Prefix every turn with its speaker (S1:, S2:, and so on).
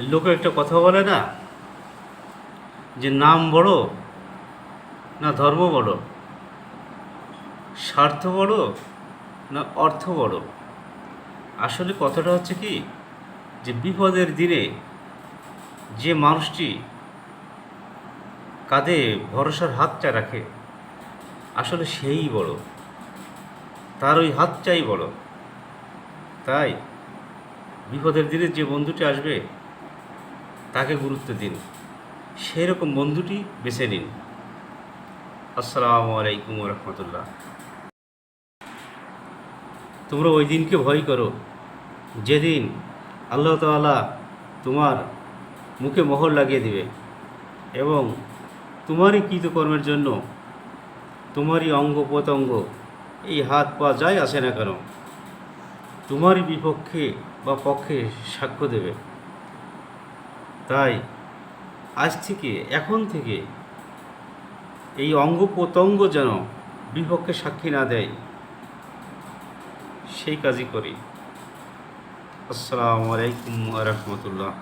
S1: লোকে একটা কথা বলে না? যে নাম বড় না ধর্ম বড়? স্বার্থ বড় না অর্থ বড়? আসলে কথাটা হচ্ছে কি, যে বিপদের দিনে যে মানুষটি কাঁধে ভরসার হাতটা রাখে, আসলে সেই বড়। তার ওই হাতটাই বড়। তাই বিপদের দিনে যে বন্ধুটি আসবে তাকে গুরুত্ব দিন। সেই রকম বন্ধুটি বেছে নিন। আসসালামু আলাইকুম রহমতুল্লাহ তোমরা ওই দিনকে ভয় করো। যেদিন আল্লাহ তাআলা তোমার মুখে মোহর লাগিয়ে দিবে এবং তোমারই কৃতকর্মের জন্য তোমারই অঙ্গ প্রত্যঙ্গ, এই হাত পা যাই আসে না কেন, তোমারই বিপক্ষে বা পক্ষে সাক্ষ্য দেবে। তাই আজ থেকে, এখন থেকে এই অঙ্গ প্রত্যঙ্গ যেন বিপক্ষে সাক্ষী না দেয়, সেই কাজই করি। আসসালামু আলাইকুম রহমতুল্লাহ।